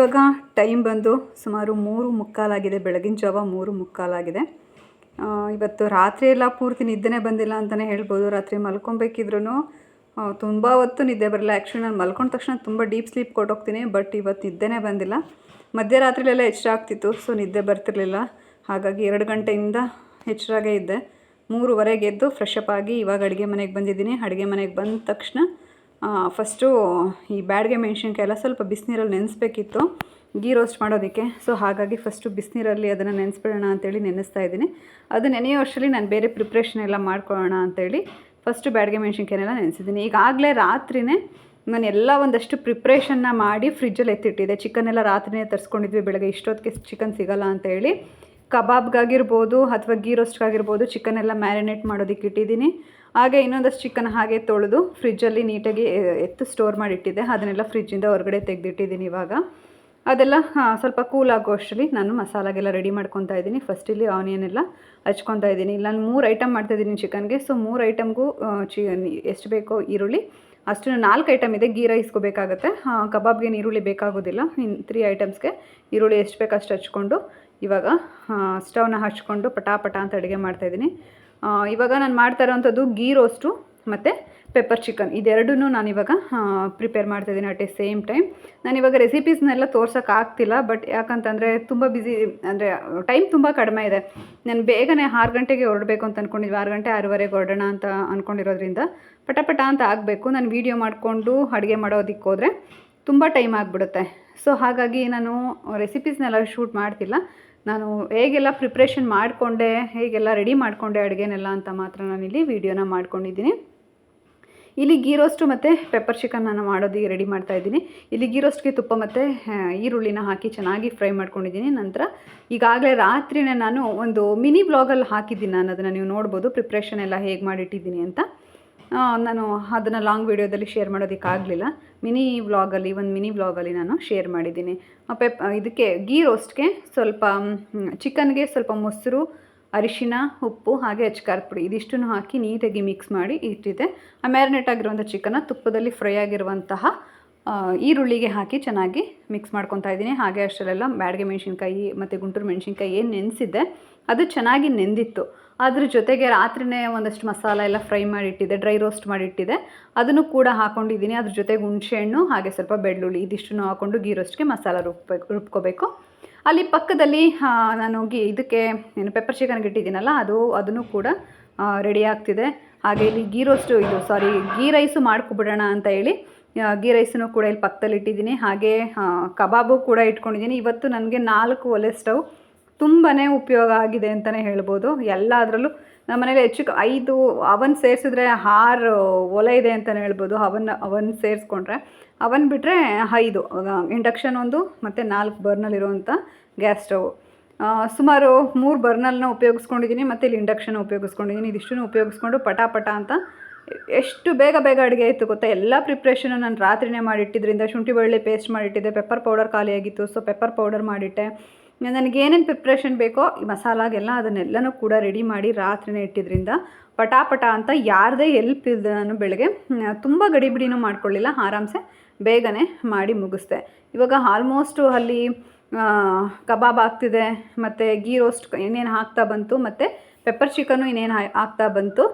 ಇವಾಗ ಟೈಮ್ ಬಂದು ಸುಮಾರು ಮೂರು ಮುಕ್ಕಾಲಾಗಿದೆ, ಬೆಳಗಿನ ಜಾವ ಮೂರು ಮುಕ್ಕಾಲಾಗಿದೆ. ಇವತ್ತು ರಾತ್ರಿ ಎಲ್ಲ ಪೂರ್ತಿ ನಿದ್ದೆನೇ ಬಂದಿಲ್ಲ ಅಂತಲೇ ಹೇಳ್ಬೋದು. ರಾತ್ರಿ ಮಲ್ಕೊಬೇಕಿದ್ರೂ ತುಂಬ ಹೊತ್ತು ನಿದ್ದೆ ಬರಲ್ಲ. ಆ್ಯಕ್ಚುಲಿ ನಾನು ಮಲ್ಕೊಂಡ ತಕ್ಷಣ ತುಂಬ ಡೀಪ್ ಸ್ಲೀಪ್ ಕೊಟ್ಟೋಗ್ತೀನಿ ಬಟ್ ಇವತ್ತು ನಿದ್ದೆನೇ ಬಂದಿಲ್ಲ. ಮಧ್ಯರಾತ್ರಿಲೆಲ್ಲ ಎಚ್ಚರ ಆಗ್ತಿತ್ತು ಸೊ ನಿದ್ದೆ ಬರ್ತಿರಲಿಲ್ಲ. ಹಾಗಾಗಿ ಎರಡು ಗಂಟೆಯಿಂದ ಎಚ್ಚರಾಗೇ ಇದ್ದೆ. ಮೂರುವರೆಗೆ ಎದ್ದು ಫ್ರೆಶ್ ಅಪ್ ಆಗಿ ಇವಾಗ ಅಡುಗೆ ಮನೆಗೆ ಬಂದಿದ್ದೀನಿ. ಅಡುಗೆ ಮನೆಗೆ ಬಂದ ತಕ್ಷಣ ಫಸ್ಟು ಈ ಬ್ಯಾಡ್ಗೆ ಮೆಣಸಿನ್ಕಾಯಿ ಎಲ್ಲ ಸ್ವಲ್ಪ ಬಿಸಿನೀರಲ್ಲಿ ನೆನೆಸ್ಬೇಕಿತ್ತು. ಗೀ ರೋಸ್ಟ್ ಮಾಡೋದಕ್ಕೆ. ಸೊ ಹಾಗಾಗಿ ಫಸ್ಟು ಬಿಸಿನೀರಲ್ಲಿ ಅದನ್ನು ನೆನೆಸ್ಬಿಡೋಣ ಅಂತೇಳಿ ನೆನೆಸ್ತಾ ಇದ್ದೀನಿ. ಅದು ನೆನೆಯೋ ಅಷ್ಟರಲ್ಲಿ ನಾನು ಬೇರೆ ಪ್ರಿಪ್ರೇಷನ್ ಎಲ್ಲ ಮಾಡ್ಕೊಳ್ಳೋಣ ಅಂತೇಳಿ ಫಸ್ಟು ಬ್ಯಾಡ್ಗೆ ಮೆಣಸಿನ್ಕಾಯಿನೆಲ್ಲ ನೆನೆಸಿದ್ದೀನಿ. ಈಗಾಗಲೇ ರಾತ್ರಿನೇ ನಾನು ಎಲ್ಲ ಒಂದಷ್ಟು ಪ್ರಿಪ್ರೇಷನ್ನ ಮಾಡಿ ಫ್ರಿಜ್ಜಲ್ಲಿ ಎತ್ತಿಟ್ಟಿದ್ದೆ. ಚಿಕನ್ ಎಲ್ಲ ರಾತ್ರಿನೇ ತರಿಸ್ಕೊಂಡಿದ್ವಿ, ಬೆಳಗ್ಗೆ ಇಷ್ಟೊತ್ತಿಗೆ ಚಿಕನ್ ಸಿಗಲ್ಲ ಅಂತೇಳಿ. ಕಬಾಬ್ಗಾಗಿರ್ಬೋದು ಅಥವಾ ಗೀ ರೋಸ್ಟ್ಗಾಗಿರ್ಬೋದು ಚಿಕನ್ ಎಲ್ಲ ಮ್ಯಾರಿನೇಟ್ ಮಾಡೋದಕ್ಕೆ ಇಟ್ಟಿದ್ದೀನಿ. ಹಾಗೆ ಇನ್ನೊಂದಷ್ಟು ಚಿಕನ್ ಹಾಗೆ ತೊಳೆದು ಫ್ರಿಜ್ಜಲ್ಲಿ ನೀಟಾಗಿ ಎತ್ತು ಸ್ಟೋರ್ ಮಾಡಿಟ್ಟಿದ್ದೆ. ಅದನ್ನೆಲ್ಲ ಫ್ರಿಜ್ಜಿಂದ ಹೊರಗಡೆ ತೆಗೆದಿಟ್ಟಿದ್ದೀನಿ ಇವಾಗ. ಅದೆಲ್ಲ ಸ್ವಲ್ಪ ಕೂಲ್ ಆಗೋ ಅಷ್ಟರಲ್ಲಿ ನಾನು ಮಸಾಲಾಗೆಲ್ಲ ರೆಡಿ ಮಾಡ್ಕೊತಾ ಇದ್ದೀನಿ. ಫಸ್ಟ್ ಇಲ್ಲಿ ಆನಿಯನ್ ಎಲ್ಲ ಹಚ್ಕೊತಾ ಇದ್ದೀನಿ. ನಾನು ಮೂರು ಐಟಮ್ ಮಾಡ್ತಾಯಿದ್ದೀನಿ ಚಿಕನ್ಗೆ ಸೊ ಮೂರು ಐಟಮ್ಗೂ ಚಿ ಎಷ್ಟು ಬೇಕೋ ಈರುಳ್ಳಿ. ಅಷ್ಟು ನಾಲ್ಕು ಐಟಮ್ ಇದೆ. ಗೀ ರೈಸ್ಗೂ ಬೇಕಾಗುತ್ತೆ. ಕಬಾಬ್ಗೆ ಈರುಳ್ಳಿ ಬೇಕಾಗೋದಿಲ್ಲ. ಇನ್ನು ತ್ರೀ ಐಟಮ್ಸ್ಗೆ ಈರುಳ್ಳಿ ಎಷ್ಟು ಬೇಕು ಅಷ್ಟು ಹಚ್ಕೊಂಡು ಇವಾಗ ಸ್ಟವ್ನ ಹಚ್ಕೊಂಡು ಪಟಾ ಪಟ ಅಂತ ಅಡುಗೆ ಮಾಡ್ತಾಯಿದ್ದೀನಿ ಇವಾಗ ನಾನು ಮಾಡ್ತಾ ಇರೋವಂಥದ್ದು ಗೀ ರೋಸ್ಟು ಮತ್ತು ಪೆಪ್ಪರ್ ಚಿಕನ್ ಇದೆರಡೂ ನಾನು ಇವಾಗ ಪ್ರಿಪೇರ್ ಮಾಡ್ತಾಯಿದ್ದೀನಿ ಅಟ್ ಎ ಸೇಮ್ ಟೈಮ್ ನಾನು ಇವಾಗ ರೆಸಿಪೀಸ್ನೆಲ್ಲ ತೋರ್ಸೋಕೆ ಆಗ್ತಿಲ್ಲ ಬಟ್ ಯಾಕಂತಂದರೆ ತುಂಬ ಬ್ಯುಸಿ ಅಂದರೆ ಟೈಮ್ ತುಂಬ ಕಡಿಮೆ ಇದೆ. ನಾನು ಬೇಗನೆ ಆರು ಗಂಟೆಗೆ ಹೊರಡಬೇಕು ಅಂತ ಅಂದ್ಕೊಂಡಿದ್ವಿ ಆರು ಗಂಟೆ ಆರೂವರೆಗೆ ಹೊರಡೋಣ ಅಂತ ಅಂದ್ಕೊಂಡಿರೋದ್ರಿಂದ ಪಟ ಪಟ ಅಂತ ಆಗಬೇಕು. ನಾನು ವೀಡಿಯೋ ಮಾಡಿಕೊಂಡು ಅಡುಗೆ ಮಾಡೋದಕ್ಕೆ ಹೋದರೆ ತುಂಬ ಟೈಮ್ ಆಗಿಬಿಡುತ್ತೆ. ಸೊ ಹಾಗಾಗಿ ನಾನು ರೆಸಿಪೀಸ್ನೆಲ್ಲ ಶೂಟ್ ಮಾಡ್ತಿಲ್ಲ. ನಾನು ಹೇಗೆಲ್ಲ ಪ್ರಿಪ್ರೇಷನ್ ಮಾಡಿಕೊಂಡೆ, ಹೇಗೆಲ್ಲ ರೆಡಿ ಮಾಡಿಕೊಂಡೆ ಅಡುಗೆನೆಲ್ಲ ಅಂತ ಮಾತ್ರ ನಾನಿಲ್ಲಿ ವೀಡಿಯೋನ ಮಾಡ್ಕೊಂಡಿದ್ದೀನಿ. ಇಲ್ಲಿ ಗೀ ರೋಸ್ಟು ಮತ್ತು ಪೆಪ್ಪರ್ ಚಿಕನ್ ನಾನು ಮಾಡೋದಕ್ಕೆ ರೆಡಿ ಮಾಡ್ತಾ ಇದ್ದೀನಿ. ಇಲ್ಲಿ ಗೀ ರೋಸ್ಟ್ಗೆ ತುಪ್ಪ ಮತ್ತು ಈರುಳ್ಳಿನ ಹಾಕಿ ಚೆನ್ನಾಗಿ ಫ್ರೈ ಮಾಡ್ಕೊಂಡಿದ್ದೀನಿ. ನಂತರ ಈಗಾಗಲೇ ರಾತ್ರಿನೇ ನಾನು ಒಂದು ಮಿನಿ ಬ್ಲಾಗಲ್ಲಿ ಹಾಕಿದ್ದೀನಿ ನಾನು. ಅದನ್ನು ನೀವು ನೋಡ್ಬೋದು ಪ್ರಿಪ್ರೇಷನ್ ಎಲ್ಲ ಹೇಗೆ ಮಾಡಿಟ್ಟಿದ್ದೀನಿ ಅಂತ. ನಾನು ಅದನ್ನು ಲಾಂಗ್ ವೀಡಿಯೋದಲ್ಲಿ ಶೇರ್ ಮಾಡೋದಕ್ಕಾಗಲಿಲ್ಲ ಮಿನಿ ವ್ಲಾಗಲ್ಲಿ ಒಂದು ಮಿನಿ ವ್ಲಾಗಲ್ಲಿ ನಾನು ಶೇರ್ ಮಾಡಿದ್ದೀನಿ. ಪೆಪ್ ಇದಕ್ಕೆ ಗೀ ರೋಸ್ಟ್ಗೆ ಸ್ವಲ್ಪ ಚಿಕನ್ಗೆ ಸ್ವಲ್ಪ ಮೊಸರು, ಅರಿಶಿನ, ಉಪ್ಪು, ಹಾಗೆ ಅಚ್ಕಾರದ ಪುಡಿ ಇದಿಷ್ಟನ್ನು ಹಾಕಿ ನೀಟಾಗಿ ಮಿಕ್ಸ್ ಮಾಡಿ ಇಟ್ಟಿದ್ದೆ. ಆ ಮ್ಯಾರಿನೇಟ್ ಆಗಿರುವಂಥ ಚಿಕನ್ನ ತುಪ್ಪದಲ್ಲಿ ಫ್ರೈ ಆಗಿರುವಂತಹ ಈರುಳ್ಳಿಗೆ ಹಾಕಿ ಚೆನ್ನಾಗಿ ಮಿಕ್ಸ್ ಮಾಡ್ಕೊತಾ ಇದ್ದೀನಿ. ಹಾಗೆ ಅಷ್ಟರಲ್ಲೆಲ್ಲ ಬ್ಯಾಡಗೆ ಮೆಣಸಿನ್ಕಾಯಿ ಮತ್ತು ಗುಂಟೂರು ಮೆಣಸಿನ್ಕಾಯಿ ಏನು ನೆನೆಸಿದ್ದೆ, ಅದು ಚೆನ್ನಾಗಿ ನೆಂದಿತ್ತು. ಅದ್ರ ಜೊತೆಗೆ ರಾತ್ರಿನೇ ಒಂದಷ್ಟು ಮಸಾಲ ಎಲ್ಲ ಫ್ರೈ ಮಾಡಿಟ್ಟಿದ್ದೆ ಡ್ರೈ ರೋಸ್ಟ್ ಮಾಡಿಟ್ಟಿದ್ದೆ ಅದನ್ನು ಕೂಡ ಹಾಕೊಂಡಿದ್ದೀನಿ. ಅದ್ರ ಜೊತೆಗೆ ಹುಣಸೆಹಣ್ಣು, ಹಾಗೆ ಸ್ವಲ್ಪ ಬೆಳ್ಳುಳ್ಳಿ ಇದಿಷ್ಟನ್ನು ಹಾಕ್ಕೊಂಡು ಗೀ ರೋಸ್ಟ್ಗೆ ಮಸಾಲ ರುಬ್ಬೇಕು ರುಬ್ಕೋಬೇಕು. ಅಲ್ಲಿ ಪಕ್ಕದಲ್ಲಿ ನಾನು ಗಿ ಇದಕ್ಕೆ ಏನು ಪೆಪ್ಪರ್ ಚಿಕನ್ಗೆ ಇಟ್ಟಿದ್ದೀನಲ್ಲ, ಅದು, ಅದನ್ನು ಕೂಡ ರೆಡಿ ಆಗ್ತಿದೆ. ಹಾಗೆ ಇಲ್ಲಿ ಗೀ ರೋಸ್ಟು ಇದು ಸಾರಿ ಗೀ ರೈಸು ಮಾಡ್ಕೊಬಿಡೋಣ ಅಂತ ಹೇಳಿ ಗೀ ರೈಸನ್ನು ಕೂಡ ಇಲ್ಲಿ ಪಕ್ಕದಲ್ಲಿ ಇಟ್ಟಿದ್ದೀನಿ ಹಾಗೆ ಕಬಾಬು ಕೂಡ ಇಟ್ಕೊಂಡಿದ್ದೀನಿ. ಇವತ್ತು ನನಗೆ ನಾಲ್ಕು ಒಲೆ ಸ್ಟವ್ ತುಂಬಾ ಉಪಯೋಗ ಆಗಿದೆ ಅಂತಲೇ ಹೇಳ್ಬೋದು. ಎಲ್ಲದರಲ್ಲೂ ನಮ್ಮ ಮನೇಲಿ ಹೆಚ್ಚು ಐದು ಅವನ್ ಸೇರಿಸಿದ್ರೆ ಆರು ಒಲೆ ಇದೆ ಅಂತಲೇ ಹೇಳ್ಬೋದು. ಅವನ್ ಅವನ್ ಸೇರಿಸ್ಕೊಂಡ್ರೆ ಅವನ್ ಬಿಟ್ಟರೆ ಐದು. ಇಂಡಕ್ಷನ್ ಒಂದು ಮತ್ತು ನಾಲ್ಕು ಬರ್ನಲ್ಲಿರುವಂಥ ಗ್ಯಾಸ್ ಸ್ಟವ್ ಸುಮಾರು ಮೂರು ಬರ್ನಲ್ನ ಉಪಯೋಗಿಸ್ಕೊಂಡಿದ್ದೀನಿ ಮತ್ತು ಇಲ್ಲಿ ಇಂಡಕ್ಷನ್ ಉಪಯೋಗಿಸ್ಕೊಂಡಿದ್ದೀನಿ ಇದಿಷ್ಟನ್ನು ಉಪಯೋಗಿಸ್ಕೊಂಡು ಪಟ ಅಂತ ಎಷ್ಟು ಬೇಗ ಬೇಗ ಅಡುಗೆ ಆಯಿತು ಗೊತ್ತಾ? ಎಲ್ಲ ಪ್ರಿಪ್ರೇಷನು ನಾನು ರಾತ್ರಿನೇ ಮಾಡಿಟ್ಟಿದ್ರಿಂದ ಶುಂಠಿ, ಬೆಳ್ಳುಳ್ಳಿ ಪೇಸ್ಟ್ ಮಾಡಿಟ್ಟಿದ್ದೆ. ಪೆಪ್ಪರ್ ಪೌಡರ್ ಖಾಲಿಯಾಗಿತ್ತು ಸೊ ಪೆಪ್ಪರ್ ಪೌಡರ್ ಮಾಡಿಟ್ಟೆ. ನನಗೆ ಏನೇನು ಪ್ರಿಪ್ರೇಷನ್ ಬೇಕೋ ಈ ಮಸಾಲಾಗೆಲ್ಲ ಅದನ್ನೆಲ್ಲನೂ ಕೂಡ ರೆಡಿ ಮಾಡಿ ರಾತ್ರಿನೇ ಇಟ್ಟಿದ್ರಿಂದ ಪಟಾಪಟ ಅಂತ ಯಾರದೇ ಎಲ್ಪ್ ಇಲ್ಲದೆ ನಾನು ಬೆಳಗ್ಗೆ ತುಂಬ ಗಡಿಬಿಡಿನೂ ಮಾಡ್ಕೊಳ್ಳಿಲ್ಲ. ಆರಾಮ್ಸೆ ಬೇಗನೆ ಮಾಡಿ ಮುಗಿಸ್ದೆ. ಇವಾಗ ಆಲ್ಮೋಸ್ಟು ಅಲ್ಲಿ ಕಬಾಬ್ ಆಗ್ತಿದೆ, ಮತ್ತು ಗೀ ರೋಸ್ಟ್ ಏನೇನು ಹಾಕ್ತಾ ಬಂತು, ಮತ್ತು ಪೆಪ್ಪರ್ ಚಿಕನು ಇನ್ನೇನು ಹಾಕ್ತಾ ಬಂತು.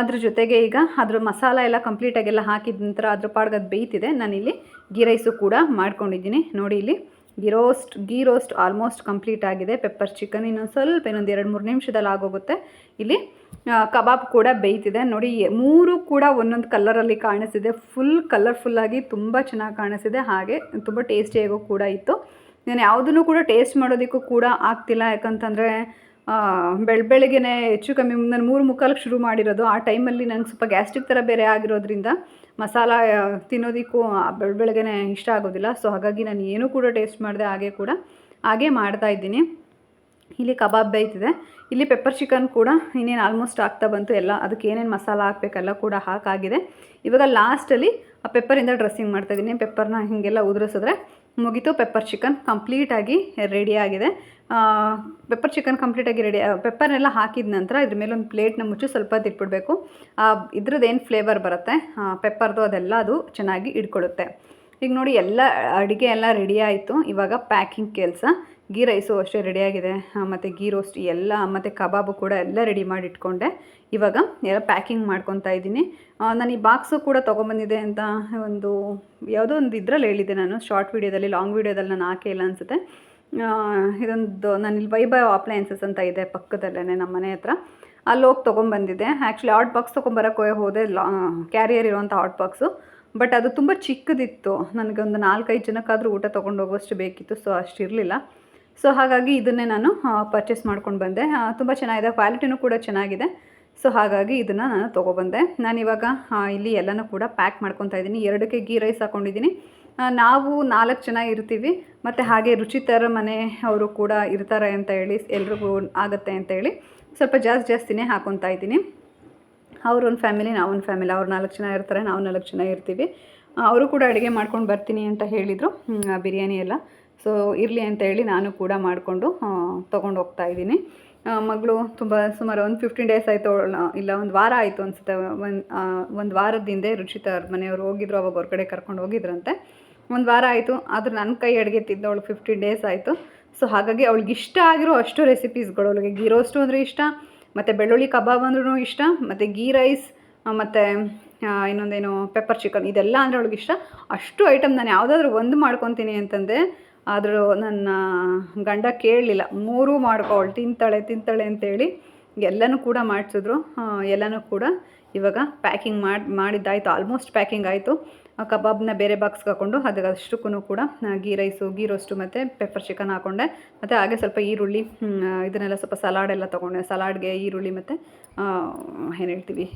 ಅದ್ರ ಜೊತೆಗೆ ಈಗ ಅದ್ರ ಮಸಾಲ ಎಲ್ಲ ಕಂಪ್ಲೀಟಾಗೆಲ್ಲ ಹಾಕಿದ ನಂತರ ಅದ್ರ ಪಾಡ್ಗೆ ಅದು ಬೇಯ್ತಿದೆ. ನಾನಿಲ್ಲಿ ಗೀ ರೈಸು ಕೂಡ ಮಾಡ್ಕೊಂಡಿದ್ದೀನಿ. ನೋಡಿ ಇಲ್ಲಿ ghee roast ghee roast almost complete ಆಗಿದೆ. ಪೆಪ್ಪರ್ ಚಿಕನ್ ಇನ್ನೊಂದು ಸ್ವಲ್ಪ, ಇನ್ನೊಂದು ಎರಡು ಮೂರು ನಿಮಿಷದಲ್ಲಿ ಆಗೋಗುತ್ತೆ. ಇಲ್ಲಿ ಕಬಾಬ್ ಕೂಡ ಬೇಯ್ತಿದೆ. ನೋಡಿ, ಮೂರು ಕೂಡ ಒಂದೊಂದು ಕಲರಲ್ಲಿ ಕಾಣಿಸಿದೆ. ಫುಲ್ ಕಲರ್ಫುಲ್ಲಾಗಿ ತುಂಬ ಚೆನ್ನಾಗಿ ಕಾಣಿಸಿದೆ. ಹಾಗೆ ತುಂಬ ಟೇಸ್ಟಿಯಾಗೂ ಕೂಡ ಇತ್ತು. ನಾನು ಯಾವುದನ್ನು ಕೂಡ ಟೇಸ್ಟ್ ಮಾಡೋದಕ್ಕೂ ಕೂಡ ಆಗ್ತಿಲ್ಲ. ಯಾಕಂತಂದರೆ ಬೆಳ, ಬೆಳಗ್ಗೆನೆ ಹೆಚ್ಚು ಕಮ್ಮಿ, ನಾನು ಮೂರು ಮುಕ್ಕಾಲಕ್ಕೆ ಶುರು ಮಾಡಿರೋದು. ಆ ಟೈಮಲ್ಲಿ ನನಗೆ ಸ್ವಲ್ಪ ಗ್ಯಾಸ್ಟ್ರಿಕ್ ಥರ ಬೇರೆ ಆಗಿರೋದ್ರಿಂದ ಮಸಾಲ ತಿನ್ನೋದಕ್ಕೂ ಬೆಳ, ಬೆಳಗ್ಗೆನೆ ಇಷ್ಟ ಆಗೋದಿಲ್ಲ. ಸೊ ಹಾಗಾಗಿ ನಾನು ಏನೂ ಕೂಡ ಟೇಸ್ಟ್ ಮಾಡಿದೆ ಹಾಗೆ ಕೂಡ ಹಾಗೆ ಮಾಡ್ತಾ ಇದ್ದೀನಿ. ಇಲ್ಲಿ ಕಬಾಬ್ ಬೇಯ್ತಿದೆ. ಇಲ್ಲಿ ಪೆಪ್ಪರ್ ಚಿಕನ್ ಕೂಡ ಇನ್ನೇನು ಆಲ್ಮೋಸ್ಟ್ ಆಗ್ತಾ ಬಂತು. ಎಲ್ಲ, ಅದಕ್ಕೆ ಏನೇನು ಮಸಾಲ ಹಾಕಬೇಕೆಲ್ಲ ಕೂಡ ಹಾಕಾಗಿದೆ ಇವಾಗ ಲಾಸ್ಟಲ್ಲಿ ಆ ಪೆಪ್ಪರಿಂದ ಡ್ರೆಸ್ಸಿಂಗ್ ಮಾಡ್ತಾಯಿದ್ದೀನಿ ಪೆಪ್ಪರ್ನ ಹೀಗೆಲ್ಲ ಉದುರಿಸಿದ್ರೆ ಮುಗಿತು. ಪೆಪ್ಪರ್ ಚಿಕನ್ ಕಂಪ್ಲೀಟಾಗಿ ರೆಡಿ ಆಗಿದೆ. ಪೆಪ್ಪರ್ ಚಿಕನ್ ಕಂಪ್ಲೀಟಾಗಿ ರೆಡಿ ಪೆಪ್ಪರ್ನೆಲ್ಲ ಹಾಕಿದ ನಂತರ ಇದ್ರ ಮೇಲೆ ಒಂದು ಪ್ಲೇಟ್ನ ಮುಚ್ಚಿ ಸ್ವಲ್ಪ ಇಟ್ಬಿಡ್ಬೇಕು. ಇದ್ರದ್ದು ಏನು ಫ್ಲೇವರ್ ಬರುತ್ತೆ? ಪೆಪ್ಪರ್ದು ಅದೆಲ್ಲ ಅದು ಚೆನ್ನಾಗಿ ಇಟ್ಕೊಳ್ಳುತ್ತೆ ಈಗ ನೋಡಿ, ಎಲ್ಲ ಅಡುಗೆ ಎಲ್ಲ ರೆಡಿ ಆಯಿತು. ಇವಾಗ ಪ್ಯಾಕಿಂಗ್ ಕೆಲಸ. ಗೀ ರೈಸು ಅಷ್ಟೇ ರೆಡಿಯಾಗಿದೆ. ಮತ್ತು ಗೀ ರೋಸ್ಟ್ ಎಲ್ಲ, ಮತ್ತು ಕಬಾಬು ಕೂಡ ಎಲ್ಲ ರೆಡಿ ಮಾಡಿ ಇಟ್ಕೊಂಡೆ ಇವಾಗ ಎಲ್ಲ ಪ್ಯಾಕಿಂಗ್ ಮಾಡ್ಕೊತಾ ಇದ್ದೀನಿ. ನಾನು ಈ ಬಾಕ್ಸು ಕೂಡ ತೊಗೊಂಬಂದಿದೆ ಅಂತ ಒಂದು ಯಾವುದೋ ಒಂದು ಇದ್ರಲ್ಲಿ ಹೇಳಿದ್ದೆ ನಾನು. ಶಾರ್ಟ್ ವೀಡಿಯೋದಲ್ಲಿ, ಲಾಂಗ್ ವೀಡಿಯೋದಲ್ಲಿ ನಾನು ಹಾಕಿಲ್ಲ ಅನಿಸುತ್ತೆ. ಇದೊಂದು ನಾನು ಇಲ್ಲಿ ವೈಭವ್ ಅಪ್ಲಯನ್ಸಸ್ ಅಂತ ಇದೆ ಪಕ್ಕದಲ್ಲೇ ನಮ್ಮ ಮನೆ ಹತ್ರ. ಅಲ್ಲಿ ಹೋಗಿ ತೊಗೊಂಬಂದಿದ್ದೆ. ಆ್ಯಕ್ಚುಲಿ ಹಾಟ್ ಬಾಕ್ಸ್ ತೊಗೊಂಬರೋಕ್ಕೆ ಹೋದೆ, ಲಾ, ಕ್ಯಾರಿಯರ್ ಇರುವಂಥ ಹಾಟ್ ಬಾಕ್ಸು. ಬಟ್ ಅದು ತುಂಬ ಚಿಕ್ಕದಿತ್ತು. ನನಗೆ ಒಂದು ನಾಲ್ಕೈದು ಜನಕ್ಕಾದರೂ ಊಟ ತೊಗೊಂಡು ಹೋಗುವಷ್ಟು ಬೇಕಿತ್ತು. ಸೊ, ಅಷ್ಟಿರಲಿಲ್ಲ. ಸೊ ಹಾಗಾಗಿ ಇದನ್ನೇ ನಾನು ಪರ್ಚೇಸ್ ಮಾಡ್ಕೊಂಡು ಬಂದೆ. ತುಂಬ ಚೆನ್ನಾಗಿದೆ. ಕ್ವಾಲಿಟಿನೂ ಕೂಡ ಚೆನ್ನಾಗಿದೆ. ಸೊ ಹಾಗಾಗಿ ಇದನ್ನು ನಾನು ತೊಗೊಬಂದೆ. ನಾನಿವಾಗ ಇಲ್ಲಿ ಎಲ್ಲನೂ ಕೂಡ ಪ್ಯಾಕ್ ಮಾಡ್ಕೊತಾ ಇದ್ದೀನಿ. ಎರಡಕ್ಕೆ ಗೀ ರೈಸ್ ಹಾಕ್ಕೊಂಡಿದ್ದೀನಿ ನಾವು ನಾಲ್ಕು ಜನ ಇರ್ತೀವಿ. ಮತ್ತು ಹಾಗೆ ರುಚಿತರ ಮನೆ ಅವರು ಕೂಡ ಇರ್ತಾರೆ ಅಂತ ಹೇಳಿ, ಎಲ್ರಿಗೂ ಆಗುತ್ತೆ ಅಂತ ಹೇಳಿ ಸ್ವಲ್ಪ ಜಾಸ್ತಿ ಜಾಸ್ತಿನೇ ಹಾಕೊತಾ ಇದ್ದೀನಿ. ಅವ್ರೊಂದು ಫ್ಯಾಮಿಲಿ ನಾವೊಂದು ಫ್ಯಾಮಿಲಿ ಅವ್ರು ನಾಲ್ಕು ಜನ ಇರ್ತಾರೆ, ನಾವು ನಾಲ್ಕು ಜನ ಇರ್ತೀವಿ. ಅವರು ಕೂಡ ಅಡುಗೆ ಮಾಡ್ಕೊಂಡು ಬರ್ತೀನಿ ಅಂತ ಹೇಳಿದರು. ಬಿರಿಯಾನಿ ಎಲ್ಲ. ಸೊ ಇರಲಿ ಅಂತ ಹೇಳಿ ನಾನು ಕೂಡ ಮಾಡಿಕೊಂಡು ತೊಗೊಂಡು ಹೋಗ್ತಾ ಇದ್ದೀನಿ. ಮಗಳು ತುಂಬ ಸುಮಾರು ಒಂದು ಫಿಫ್ಟೀನ್ ಡೇಸ್ ಆಯಿತು ಇಲ್ಲ, ಒಂದು ವಾರ ಆಯಿತು ಅನಿಸುತ್ತೆ. ಒಂದು ಒಂದು ವಾರದ ಹಿಂದೆ ರುಚಿತ ಅವ್ರ ಮನೆಯವರು ಹೋಗಿದ್ರು, ಅವಾಗ ಹೊರಗಡೆ ಕರ್ಕೊಂಡು ಹೋಗಿದ್ರಂತೆ. ಒಂದು ವಾರ ಆಯಿತು, ಆದರೂ ನನ್ನ ಕೈ ಅಡುಗೆ ತಿದ್ದವಳು ಫಿಫ್ಟೀನ್ ಡೇಸ್ ಆಯಿತು. ಸೊ ಹಾಗಾಗಿ ಅವಳಿಗೆ ಇಷ್ಟ ಆಗಿರೋ ಅಷ್ಟು ರೆಸಿಪೀಸ್ಗಳು ಅವಳಿಗೆ ಗೀ ರೋಸ್ಟು ಅಂದರೆ ಇಷ್ಟ, ಮತ್ತು ಬೆಳ್ಳುಳ್ಳಿ ಕಬಾಬ್ ಅಂದ್ರೂ ಇಷ್ಟ, ಮತ್ತು ಗೀ ರೈಸ್ ಮತ್ತು ಇನ್ನೊಂದೇನು ಪೆಪ್ಪರ್ ಚಿಕನ್ ಇದೆಲ್ಲ ಅಂದರೆ ಅವಳಿಗೆ ಇಷ್ಟ. ಅಷ್ಟು ಐಟಮ್ ನಾನು ಯಾವುದಾದ್ರೂ ಒಂದು ಮಾಡ್ಕೊತೀನಿ ಅಂತಂದೆ ಆದರೂ ನನ್ನ ಗಂಡ ಕೇಳಲಿಲ್ಲ. ಮೂರೂ ಮಾಡ್ಕೊ ಅವಳು ತಿಂತಾಳೆ ತಿಂತಾಳೆ ಅಂತೇಳಿ ಎಲ್ಲನೂ ಕೂಡ ಮಾಡಿಸಿದ್ರು. ಎಲ್ಲನೂ ಕೂಡ ಇವಾಗ ಪ್ಯಾಕಿಂಗ್ ಮಾಡಿ, ಮಾಡಿದ್ದಾಯಿತು. ಆಲ್ಮೋಸ್ಟ್ ಪ್ಯಾಕಿಂಗ್ ಆಯಿತು. ಕಬಾಬ್ನ ಬೇರೆ ಬಾಕ್ಸ್ಗೆ ಹಾಕ್ಕೊಂಡು ಅದಕ್ಕೆ ಅಷ್ಟಕ್ಕೂ ಕೂಡ ಗೀ ರೈಸು ಗೀ ರೋಸ್ಟು ಮತ್ತು ಪೆಪ್ಪರ್ ಚಿಕನ್ ಹಾಕ್ಕೊಂಡೆ ಮತ್ತು ಹಾಗೆ ಸ್ವಲ್ಪ ಈರುಳ್ಳಿ ಇದನ್ನೆಲ್ಲ ಸ್ವಲ್ಪ ಸಲಾಡ್ ಎಲ್ಲ ತೊಗೊಂಡೆ. ಸಲಾಡ್ಗೆ ಈರುಳ್ಳಿ ಮತ್ತು ಏನು ಹೇಳ್ತೀವಿ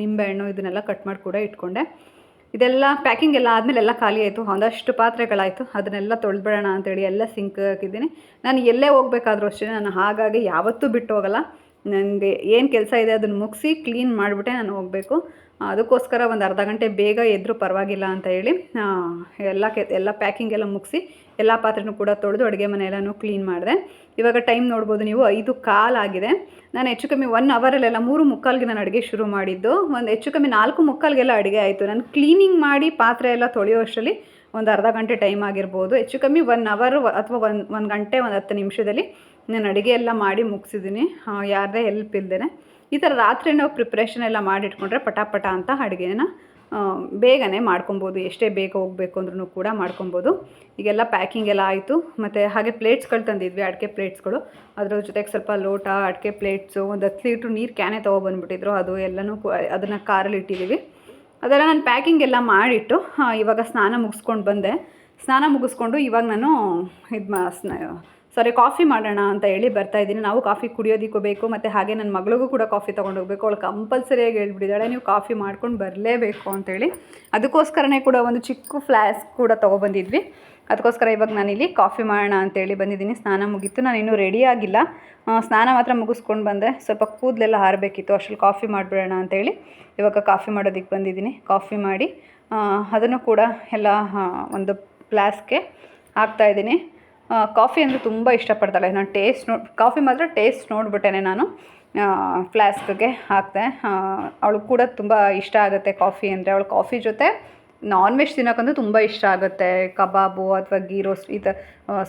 ನಿಂಬೆಹಣ್ಣು ಇದನ್ನೆಲ್ಲ ಕಟ್ ಮಾಡಿ ಕೂಡ ಇಟ್ಕೊಂಡೆ. ಇದೆಲ್ಲ ಪ್ಯಾಕಿಂಗ್ ಎಲ್ಲ ಆದಮೇಲೆ ಎಲ್ಲ ಖಾಲಿ ಆಯಿತು. ಒಂದಷ್ಟು ಪಾತ್ರೆಗಳಾಯಿತು. ಅದನ್ನೆಲ್ಲ ತೊಳೆದ್ಬಿಡೋಣ ಅಂತೇಳಿ ಎಲ್ಲ ಸಿಂಕ್ ಹಾಕಿದ್ದೀನಿ. ನಾನು ಎಲ್ಲೇ ಹೋಗಬೇಕಾದ್ರೂ ಅಷ್ಟೇ, ನಾನು ಹಾಗಾಗಿ ಯಾವತ್ತೂ ಬಿಟ್ಟು ಹೋಗಲ್ಲ. ನನಗೆ ಏನು ಕೆಲಸ ಇದೆ ಅದನ್ನು ಮುಗಿಸಿ ಕ್ಲೀನ್ ಮಾಡಿಬಿಟ್ಟೆ ನಾನು ಹೋಗಬೇಕು. ಅದಕ್ಕೋಸ್ಕರ ಒಂದು ಅರ್ಧ ಗಂಟೆ ಬೇಗ ಎದ್ದರೂ ಪರವಾಗಿಲ್ಲ ಅಂತ ಹೇಳಿ ಎಲ್ಲ ಕೆ, ಎಲ್ಲ ಪ್ಯಾಕಿಂಗ್ ಎಲ್ಲ ಮುಗಿಸಿ, ಎಲ್ಲ ಪಾತ್ರೆನೂ ಕೂಡ ತೊಳೆದು ಅಡುಗೆ ಮನೆ ಎಲ್ಲನೂ ಕ್ಲೀನ್ ಮಾಡಿದೆ. ಇವಾಗ ಟೈಮ್ ನೋಡ್ಬೋದು ನೀವು, ಐದು ಕಾಲಾಗಿದೆ ನಾನು ಹೆಚ್ಚು ಕಮ್ಮಿ ಒನ್ ಅವರಲ್ಲೆಲ್ಲ ಮೂರು ಮುಕ್ಕಾಲ್ಗೆ ನಾನು ಅಡುಗೆ ಶುರು ಮಾಡಿದ್ದು. ಒಂದು ಹೆಚ್ಚು ಕಮ್ಮಿ ನಾಲ್ಕು ಮುಕ್ಕಾಲ್ಗೆಲ್ಲ ಅಡುಗೆ ಆಯಿತು. ನಾನು ಕ್ಲೀನಿಂಗ್ ಮಾಡಿ ಪಾತ್ರೆ ಎಲ್ಲ ತೊಳೆಯೋ ಅಷ್ಟರಲ್ಲಿ ಒಂದು ಅರ್ಧ ಗಂಟೆ ಟೈಮ್ ಆಗಿರ್ಬೋದು. ಹೆಚ್ಚು ಕಮ್ಮಿ ಒನ್ ಅವರ್ ಅಥವಾ ಒಂದು ಒಂದು ಗಂಟೆ, ಒಂದು ಹತ್ತು ನಿಮಿಷದಲ್ಲಿ ನಾನು ಅಡುಗೆ ಎಲ್ಲ ಮಾಡಿ ಮುಗಿಸಿದ್ದೀನಿ. ಯಾರದೇ ಹೆಲ್ಪ್ ಇಲ್ಲದೇನೆ ಈ ಥರ ರಾತ್ರಿ ನಾವು ಪ್ರಿಪ್ರೇಷನ್ ಎಲ್ಲ ಮಾಡಿಟ್ಕೊಂಡ್ರೆ ಪಟಾಪಟ ಅಂತ ಅಡುಗೆನ ಬೇಗನೆ ಮಾಡ್ಕೊಬೋದು, ಎಷ್ಟೇ ಬೇಗ ಹೋಗಬೇಕು ಅಂದ್ರೂ ಕೂಡ ಮಾಡ್ಕೊಬೋದು. ಈಗೆಲ್ಲ ಪ್ಯಾಕಿಂಗ್ ಎಲ್ಲ ಆಯಿತು, ಮತ್ತು ಹಾಗೆ ಪ್ಲೇಟ್ಸ್ಗಳು ತಂದಿದ್ವಿ, ಅಡಿಕೆ ಪ್ಲೇಟ್ಸ್ಗಳು ಅದರ ಜೊತೆಗೆ ಸ್ವಲ್ಪ ಲೋಟ, ಅಡಿಕೆ ಪ್ಲೇಟ್ಸು ಒಂದು ಹತ್ತು ಲೀಟ್ರ್ ನೀರು ಕ್ಯಾನೆ ತೊಗೊಬಂದ್ಬಿಟ್ಟಿದ್ರು ಅದು ಎಲ್ಲನೂ ಅದನ್ನು ಕಾರಲ್ಲಿ ಇಟ್ಟಿದ್ದೀವಿ ಅದೆಲ್ಲ ನಾನು ಪ್ಯಾಕಿಂಗ್ ಎಲ್ಲ ಮಾಡಿಟ್ಟು ಇವಾಗ ಸ್ನಾನ ಮುಗಿಸ್ಕೊಂಡು ಬಂದೆ. ಸ್ನಾನ ಮುಗಿಸ್ಕೊಂಡು ಇವಾಗ ನಾನು ಇದು ಮಾ ಸಾರಿ, ಕಾಫಿ ಮಾಡೋಣ ಅಂತ ಹೇಳಿ ಬರ್ತಾ ಇದ್ದೀನಿ. ನಾವು ಕಾಫಿ ಕುಡಿಯೋದಕ್ಕೂ ಬೇಕು, ಮತ್ತು ಹಾಗೆ ನನ್ನ ಮಗಳಿಗೂ ಕೂಡ ಕಾಫಿ ತೊಗೊಂಡು ಹೋಗಬೇಕು. ಅವಳು ಕಂಪಲ್ಸರಿಯಾಗಿ ಹೇಳ್ಬಿಟ್ಟಿದ್ದಾಳೆ, ನೀವು ಕಾಫಿ ಮಾಡ್ಕೊಂಡು ಬರಲೇಬೇಕು ಅಂತೇಳಿ ಅದಕ್ಕೋಸ್ಕರನೇ ಕೂಡ ಒಂದು ಚಿಕ್ಕ ಫ್ಲಾಸ್ಕ್ ಕೂಡ ತೊಗೊಬಂದಿದ್ವಿ. ಅದಕ್ಕೋಸ್ಕರ ಇವಾಗ ನಾನಿಲ್ಲಿ ಕಾಫಿ ಮಾಡೋಣ ಅಂತೇಳಿ ಬಂದಿದ್ದೀನಿ. ಸ್ನಾನ ಮುಗೀತು. ನಾನು ಇನ್ನೂ ರೆಡಿ ಆಗಿಲ್ಲ. ಸ್ನಾನ ಮಾತ್ರ ಮುಗಿಸ್ಕೊಂಡು ಬಂದೆ. ಸ್ವಲ್ಪ ಕೂದಲೆಲ್ಲ ಹಾರಬೇಕಿತ್ತು. ಅಷ್ಟರಲ್ಲಿ ಕಾಫಿ ಮಾಡಿಬಿಡೋಣ ಅಂತೇಳಿ ಇವಾಗ ಕಾಫಿ ಮಾಡೋದಕ್ಕೆ ಬಂದಿದ್ದೀನಿ. ಕಾಫಿ ಮಾಡಿ ಅದನ್ನು ಕೂಡ ಎಲ್ಲ ಒಂದು ಫ್ಲಾಸ್ಕ್ಗೆ ಹಾಕ್ತಾಯಿದ್ದೀನಿ ಕಾಫಿ ಅಂದರೆ ತುಂಬ ಇಷ್ಟಪಡ್ತಾಳೆ ನಾನು ಟೇಸ್ಟ್ ನೋಡಿ, ಕಾಫಿ ಮಾತ್ರ ಟೇಸ್ಟ್ ನೋಡಿಬಿಟ್ಟೆ ನಾನು. ಫ್ಲಾಸ್ಕ್ಗೆ ಹಾಕಿದೆ. ಅವಳು ಕೂಡ ತುಂಬ ಇಷ್ಟ ಆಗುತ್ತೆ ಕಾಫಿ ಅಂದರೆ. ಅವಳು ಕಾಫಿ ಜೊತೆ ನಾನ್ ವೆಜ್ ತಿನ್ನೋಕ್ಕಂತೂ ತುಂಬ ಇಷ್ಟ ಆಗುತ್ತೆ. ಕಬಾಬು ಅಥವಾ ಗೀ ರೋಸ್ಟ್ ಈ ಥರ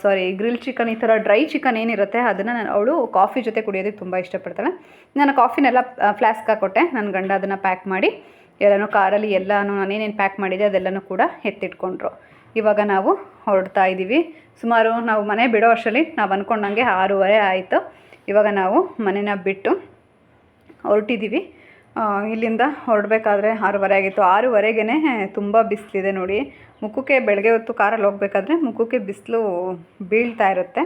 ಸಾರಿ ಗ್ರಿಲ್ ಚಿಕನ್ ಈ ಥರ ಡ್ರೈ ಚಿಕನ್ ಏನಿರುತ್ತೆ ಅದನ್ನು ನಾನು ಅವಳು ಕಾಫಿ ಜೊತೆ ಕುಡಿಯೋದಕ್ಕೆ ತುಂಬ ಇಷ್ಟಪಡ್ತಾಳೆ. ನಾನು ಕಾಫಿನೆಲ್ಲ ಫ್ಲಾಸ್ಕ್ ಹಾಕ್ಕೊಟ್ಟೆ ನನ್ನ ಗಂಡ ಅದನ್ನು ಪ್ಯಾಕ್ ಮಾಡಿ ಎಲ್ಲನೂ ಕಾರಲ್ಲಿ ಎಲ್ಲನೂ ನಾನೇನೇನು ಪ್ಯಾಕ್ ಮಾಡಿದೆ ಅದೆಲ್ಲನೂ ಕೂಡ ಎತ್ತಿಟ್ಕೊಂಡ್ರು. ಇವಾಗ ನಾವು ಹೊರಡ್ತಾ ಇದ್ದೀವಿ. ಸುಮಾರು ನಾವು ಮನೆ ಬಿಡೋ ಅಷ್ಟರಲ್ಲಿ ನಾವು ಅಂದ್ಕೊಂಡಂಗೆ ಆರೂವರೆ ಆಯಿತು. ಇವಾಗ ನಾವು ಮನೆನ ಬಿಟ್ಟು ಹೊರಟಿದ್ದೀವಿ. ಇಲ್ಲಿಂದ ಹೊರಡಬೇಕಾದ್ರೆ ಆರೂವರೆ ಆಗಿತ್ತು. ಆರೂವರೆಗೇ ತುಂಬ ಬಿಸಿಲಿದೆ ನೋಡಿ. ಮುಖಕ್ಕೆ ಬೆಳಗ್ಗೆ ಹೊತ್ತು ಕಾರಲ್ಲಿ ಹೋಗಬೇಕಾದ್ರೆ ಮುಖಕ್ಕೆ ಬಿಸಿಲು ಬೀಳ್ತಾ ಇರುತ್ತೆ.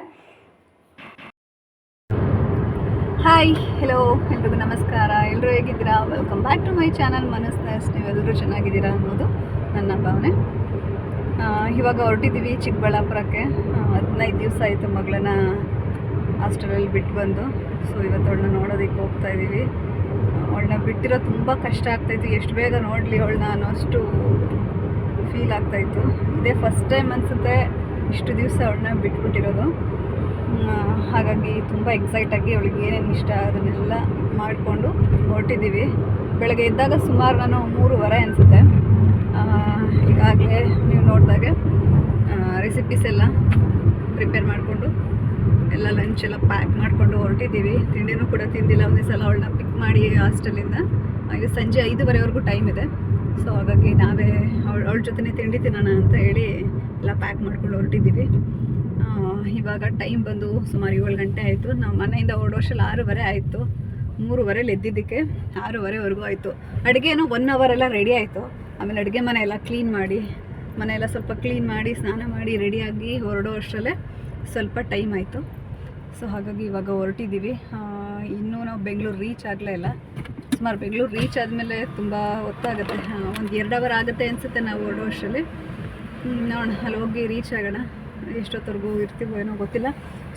ಹಾಯ್ ಹಲೋ ಎಲ್ರಿಗೂ ನಮಸ್ಕಾರ. ಎಲ್ಲರೂ ಹೇಗಿದ್ದೀರಾ? Welcome back to my channel Manassu ನೀವೆಲ್ಲರೂ ಚೆನ್ನಾಗಿದ್ದೀರಾ ಅನ್ನೋದು ನನ್ನ ಭಾವನೆ. ಇವಾಗ ಹೊರಟಿದ್ದೀವಿ ಚಿಕ್ಕಬಳ್ಳಾಪುರಕ್ಕೆ. ಹದಿನೈದು ದಿವಸ ಆಯಿತು ಮಗಳನ್ನ ಹಾಸ್ಟೆಲಲ್ಲಿ ಬಿಟ್ಟು ಬಂದು. ಸೊ ಇವತ್ತು ಅವಳನ್ನ ನೋಡೋದಕ್ಕೆ ಹೋಗ್ತಾ ಇದ್ದೀವಿ ಅವಳನ್ನ ಬಿಟ್ಟಿರೋ ತುಂಬ ಕಷ್ಟ ಆಗ್ತಾಯಿತ್ತು ಎಷ್ಟು ಬೇಗ ನೋಡಲಿ ಅವಳನ್ನ ಅನ್ನೋಷ್ಟು ಫೀಲ್ ಆಗ್ತಾಯಿತ್ತು ಇದೇ ಫಸ್ಟ್ ಟೈಮ್ ಅನಿಸುತ್ತೆ ಇಷ್ಟು ದಿವಸ ಅವಳನ್ನ ಬಿಟ್ಬಿಟ್ಟಿರೋದು. ಹಾಗಾಗಿ ತುಂಬ ಎಕ್ಸೈಟಾಗಿ ಅವಳಿಗೆ ಏನೇನು ಇಷ್ಟ ಅದನ್ನೆಲ್ಲ ಮಾಡಿಕೊಂಡು ಹೊರಟಿದ್ದೀವಿ ಬೆಳಗ್ಗೆ ಇದ್ದಾಗ ಸುಮಾರು ನಾನು ಮೂರುವರೆ ಅನಿಸುತ್ತೆ. ಈಗಾಗಲೇ ನೀವು ನೋಡಿದಾಗ ರೆಸಿಪೀಸ್ ಎಲ್ಲ ಪ್ರಿಪೇರ್ ಮಾಡಿಕೊಂಡು, ಎಲ್ಲ ಲಂಚ್ ಎಲ್ಲ ಪ್ಯಾಕ್ ಮಾಡಿಕೊಂಡು ಹೊರಟಿದ್ದೀವಿ. ತಿಂಡಿನೂ ಕೂಡ ತಿಂದಿಲ್ಲ, ಒಂದೇ ಸಲ ಅವಳನ್ನ ಪಿಕ್ ಮಾಡಿ ಹಾಸ್ಟೆಲಿಂದ ಈಗ ಸಂಜೆ ಐದುವರೆವರೆಗೂ ಟೈಮ್ ಇದೆ. ಸೊ ಹಾಗಾಗಿ ನಾವೇ ಅವಳ ಅವಳ ಜೊತೆನೇ ತಿಂಡಿ ತಿನ್ನೋಣ ಅಂತ ಹೇಳಿ ಎಲ್ಲ ಪ್ಯಾಕ್ ಮಾಡ್ಕೊಂಡು ಹೊರಟಿದ್ದೀವಿ. ಇವಾಗ ಟೈಮ್ ಬಂದು ಸುಮಾರು ಏಳು ಗಂಟೆ ಆಯಿತು. ನಾವು ಮನೆಯಿಂದ ಹೊರಡೋಷ್ಟರಲ್ಲಿ ಆರೂವರೆ ಆಯಿತು. ಮೂರುವರೆಲಿ ಎದ್ದಿದ್ದಕ್ಕೆ ಆರೂವರೆವರೆಗೂ ಆಯಿತು. ಅಡುಗೆನೂ ಒನ್ ಅವರೆಲ್ಲ ರೆಡಿ ಆಯಿತು. ಆಮೇಲೆ ಅಡುಗೆ ಮನೆ ಎಲ್ಲ ಕ್ಲೀನ್ ಮಾಡಿ ಮನೆಯೆಲ್ಲ ಸ್ವಲ್ಪ ಕ್ಲೀನ್ ಮಾಡಿ, ಸ್ನಾನ ಮಾಡಿ ರೆಡಿಯಾಗಿ ಹೊರಡೋ ಅಷ್ಟರಲ್ಲೇ ಸ್ವಲ್ಪ ಟೈಮ್ ಆಯಿತು. ಸೊ ಹಾಗಾಗಿ ಇವಾಗ ಹೊರಟಿದ್ದೀವಿ. ಇನ್ನೂ ನಾವು ಬೆಂಗಳೂರು ರೀಚ್ ಆಗಲೇ ಇಲ್ಲ. ಸುಮಾರು ಬೆಂಗಳೂರು ರೀಚ್ ಆದಮೇಲೆ ತುಂಬ ಹೊತ್ತಾಗುತ್ತೆ. ಒಂದು ಎರಡು ಅವರ್ ಆಗುತ್ತೆ ಅನಿಸುತ್ತೆ ನಾವು ಹೊರಡೋ ಅಷ್ಟರಲ್ಲಿ ನೋಡೋಣ, ಅಲ್ಲಿ ಹೋಗಿ ರೀಚ್ ಆಗೋಣ. ಎಷ್ಟೊತ್ತವರೆಗೂ ಇರ್ತೀವೋ ಏನೋ ಗೊತ್ತಿಲ್ಲ.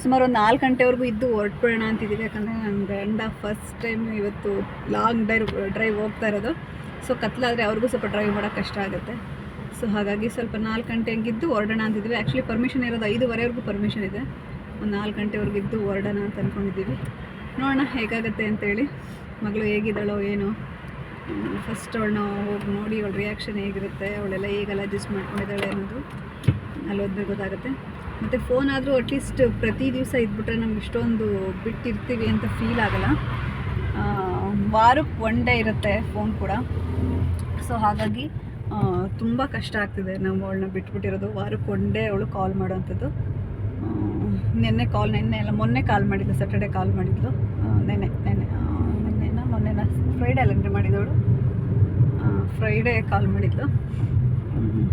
ಸುಮಾರು ಒಂದು ನಾಲ್ಕು ಗಂಟೆವರೆಗೂ ಇದ್ದು ಹೊರಟ್ಬಿಡೋಣ ಅಂತಿದ್ದೀವಿ. ಯಾಕಂದರೆ ನನ್ನ ಗಂಡ ಫಸ್ಟ್ ಟೈಮ್ ಇವತ್ತು ಲಾಂಗ್ ಡ್ರೈವ್ ಡ್ರೈವ್ ಹೋಗ್ತಾ ಇರೋದು. ಸೊ ಕತ್ಲಾದರೆ ಅವ್ರಿಗೂ ಸ್ವಲ್ಪ ಡ್ರೈವ್ ಮಾಡೋಕ್ಕೆ ಕಷ್ಟ ಆಗುತ್ತೆ. ಸೊ ಹಾಗಾಗಿ ಸ್ವಲ್ಪ ನಾಲ್ಕು ಗಂಟೆ ಹಂಗಿದ್ದು ಹೊರಡೋಣ ಅಂತಿದ್ವಿ ಆ್ಯಕ್ಚುಲಿ ಪರ್ಮಿಷನ್ ಇರೋದು ಐದುವರೆವರೆಗೂ ಪರ್ಮಿಷನ್ ಇದೆ. ಒಂದು ನಾಲ್ಕು ಗಂಟೆವರೆಗಿದ್ದು ಹೊರಡೋಣ ಅಂತ ಅಂದ್ಕೊಂಡಿದ್ದೀವಿ ನೋಡೋಣ ಹೇಗಾಗುತ್ತೆ ಅಂತೇಳಿ ಮಗಳು ಹೇಗಿದ್ದಾಳೋ ಏನೋ. ಫಸ್ಟ್ ಅವಳನ್ನ ಹೋಗಿ ನೋಡಿ ಅವಳ ರಿಯಾಕ್ಷನ್ ಹೇಗಿರುತ್ತೆ, ಅವಳೆಲ್ಲ ಹೇಗೆಲ್ಲ ಅಡ್ಜಸ್ಟ್ ಮಾಡ್ಕೊಂಡಿದ್ದಾಳೆ ಅನ್ನೋದು ಅಲ್ಲಿ ಹೋದ್ಮೇಲೆ ಗೊತ್ತಾಗುತ್ತೆ. ಮತ್ತು ಫೋನ್ ಆದರೂ ಅಟ್ಲೀಸ್ಟ್ ಪ್ರತಿ ದಿವಸ ಇದ್ಬಿಟ್ರೆ ನಮ್ಗೆ ಇಷ್ಟೊಂದು ಬಿಟ್ಟಿರ್ತೀವಿ ಅಂತ ಫೀಲ್ ಆಗಲ್ಲ. ವಾರಕ್ಕೆ ಒನ್ ಡೇ ಇರುತ್ತೆ ಫೋನ್ ಕೂಡ. ಸೊ ಹಾಗಾಗಿ ತುಂಬ ಕಷ್ಟ ಆಗ್ತಿದೆ ನಾವು ಅವಳನ್ನ ಬಿಟ್ಬಿಟ್ಟಿರೋದು. ವಾರಕ್ಕೊಂಡೇ ಅವಳು ಕಾಲ್ ಮಾಡೋವಂಥದ್ದು. ನಿನ್ನೆ ಕಾಲ್ ನಿನ್ನೆ ಎಲ್ಲ ಮೊನ್ನೆ ಕಾಲ್ ಮಾಡಿದ್ಲು ಸ್ಯಾಟರ್ಡೆ ಕಾಲ್ ಮಾಡಿದ್ಲು. ನೆನೆ ಮೊನ್ನೆ ನಿನ್ನೆನ, ಮೊನ್ನೆನ ಫ್ರೈಡೇ ಅಲ್ಲಂದ್ರೆ ಮಾಡಿದವಳು ಫ್ರೈಡೇ ಕಾಲ್ ಮಾಡಿದ್ಲು.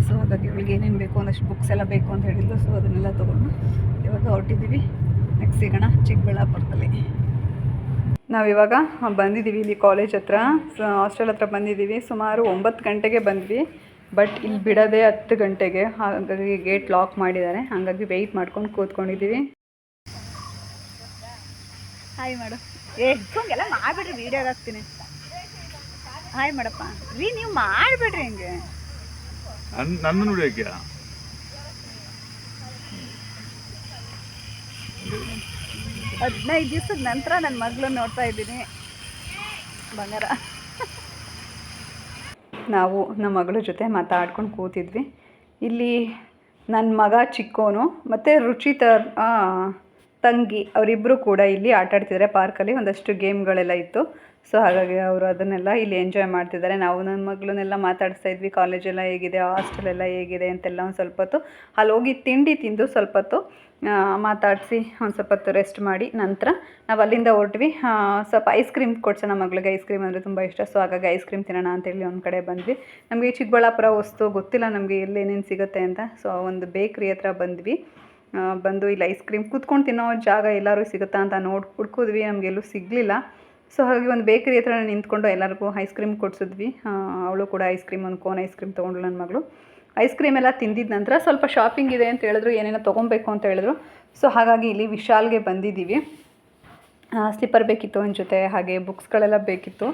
ಸೊ ಹಾಗಾಗಿ ಅವಳಿಗೆ ಏನೇನು ಬೇಕು, ಒಂದಷ್ಟು ಬುಕ್ಸ್ ಎಲ್ಲ ಬೇಕು ಅಂತ ಹೇಳಿದ್ಲು. ಸೊ ಅದನ್ನೆಲ್ಲ ತೊಗೊಂಡು, ಇವಾಗ ಹೊರಟಿದ್ದೀವಿ. ನೆಕ್ಸ್ಟ್ ಸಿಗೋಣ, ಚಿಕ್ಕಬಳ್ಳಾಪುರದಲ್ಲಿ. ನಾವಿವಾಗ ಬಂದಿದ್ದೀವಿ ಇಲ್ಲಿ ಕಾಲೇಜ್ ಹತ್ರ. ಹಾಸ್ಟೆಲ್ ಹತ್ರ ಬಂದಿದ್ದೀವಿ. ಸುಮಾರು ಒಂಬತ್ತು ಗಂಟೆಗೆ ಬಂದ್ವಿ. ಬಟ್ ಇಲ್ಲಿ ಬಿಡದೆ ಹತ್ತು ಗಂಟೆಗೆ. ಹಾಗಾಗಿ ಗೇಟ್ ಲಾಕ್ ಮಾಡಿದ್ದಾರೆ. ಹಾಗಾಗಿ ವೆಯ್ಟ್ ಮಾಡ್ಕೊಂಡು ಕೂತ್ಕೊಂಡಿದ್ದೀವಿ. ಹಾಯ್ ಮೇಡಮ್ ಎಲ್ಲ ಮಾಡಿಬಿಡ್ರಿ. ವೀಡಿಯೋಗೆ ಹಾಕ್ತೀನಿ? ಹಾಯ್ ಮಾಡಪ್ಪ ರೀ, ನೀವು ಮಾಡಿಬಿಡ್ರಿ ಹಿಂಗೆ. ನನ್ ನನ್ನ ಹದಿನೈದು ದಿವಸದ ನಂತರ ನನ್ನ ಮಗಳನ್ನ ನೋಡ್ತಾ ಇದ್ದೀನಿ. ಬಂಗಾರ. ನಾವು ನಮ್ಮ ಮಗಳ ಜೊತೆ ಮಾತಾಡ್ಕೊಂಡು ಕೂತಿದ್ವಿ. ಇಲ್ಲಿ ನನ್ನ ಮಗ ಚಿಕ್ಕೋನು ಮತ್ತು ರುಚಿತ ಆ, ತಂಗಿ ಅವರಿಬ್ಬರು ಕೂಡ ಇಲ್ಲಿ ಆಟಾಡ್ತಿದ್ದಾರೆ ಪಾರ್ಕಲ್ಲಿ ಒಂದಷ್ಟು ಗೇಮ್ಗಳೆಲ್ಲ ಇತ್ತು. ಸೊ ಹಾಗಾಗಿ ಅವರು ಅದನ್ನೆಲ್ಲ ಇಲ್ಲಿ ಎಂಜಾಯ್ ಮಾಡ್ತಿದ್ದಾರೆ. ನಾವು ನನ್ನ ಮಗಳನ್ನೆಲ್ಲ ಮಾತಾಡಿಸ್ತಾ ಇದ್ವಿ. ಕಾಲೇಜೆಲ್ಲ ಹೇಗಿದೆ ಹಾಸ್ಟೆಲ್ ಎಲ್ಲ ಹೇಗಿದೆ ಅಂತೆಲ್ಲ ಒಂದು ಸ್ವಲ್ಪ ಹೊತ್ತು ಅಲ್ಲಿ ಹೋಗಿ ತಿಂಡಿ ತಿಂದು ಸ್ವಲ್ಪ ಹೊತ್ತು ಮಾತಾಡಿಸಿ ಒಂದು ಸ್ವಲ್ಪ ಹೊತ್ತು ರೆಸ್ಟ್ ಮಾಡಿ ನಂತರ ನಾವು ಅಲ್ಲಿಂದ ಹೊರಟ್ವಿ. ಸ್ವಲ್ಪ ಐಸ್ ಕ್ರೀಮ್ ಕೊಡ್ಸೋಣ ಮಗಳಿಗೆ. ಐಸ್ ಕ್ರೀಮ್ ಅಂದರೆ ತುಂಬ ಇಷ್ಟ. ಸೊ ಹಾಗಾಗಿ ಐಸ್ ಕ್ರೀಮ್ ತಿನ್ನೋಣ ಅಂತೇಳಿ ಒಂದು ಕಡೆ ಬಂದ್ವಿ. ನಮಗೆ ಚಿಕ್ಕಬಳ್ಳಾಪುರ ವಸ್ತು ಗೊತ್ತಿಲ್ಲ ನಮಗೆ ಎಲ್ಲೇನೇನು ಸಿಗುತ್ತೆ ಅಂತ. ಸೊ ಒಂದು ಬೇಕ್ರಿ ಹತ್ರ ಬಂದ್ವಿ. ಬಂದು ಇಲ್ಲಿ ಐಸ್ ಕ್ರೀಮ್ ಕೂತ್ಕೊಂಡು ತಿನ್ನೋ ಜಾಗ ಎಲ್ಲರೂ ಸಿಗುತ್ತಾ ಅಂತ ನೋಡಿ ಹುಡ್ಕಿದ್ವಿ. ನಮಗೆಲ್ಲೂ ಸಿಗಲಿಲ್ಲ. ಸೊ ಹಾಗಾಗಿ ಒಂದು ಬೇಕರಿ ಹತ್ರ ನಿಂತ್ಕೊಂಡು ಎಲ್ಲರಿಗೂ ಐಸ್ ಕ್ರೀಮ್ ಕೊಡಿಸಿದ್ವಿ. ಅವಳು ಕೂಡ ಐಸ್ ಕ್ರೀಮ್ ಒಂದು ಕೋನ್ ಐಸ್ ಕ್ರೀಮ್ ತೊಗೊಂಡ್ಳು ನನ್ನ ಮಗಳು. ಐಸ್ ಕ್ರೀಮ್ ಎಲ್ಲ ತಿಂದಿದ ನಂತರ ಸ್ವಲ್ಪ ಶಾಪಿಂಗ್ ಇದೆ ಅಂತ ಹೇಳಿದ್ರು, ಏನೇನೋ ತೊಗೊಬೇಕು ಅಂತ ಹೇಳಿದ್ರು. ಸೊ ಹಾಗಾಗಿ ಇಲ್ಲಿ ವಿಶಾಲ್ಗೆ ಬಂದಿದ್ದೀವಿ. ಸ್ಲಿಪ್ಪರ್ ಬೇಕಿತ್ತು ಒಂದು ಜೊತೆ, ಹಾಗೆ ಬುಕ್ಸ್ಗಳೆಲ್ಲ ಬೇಕಿತ್ತು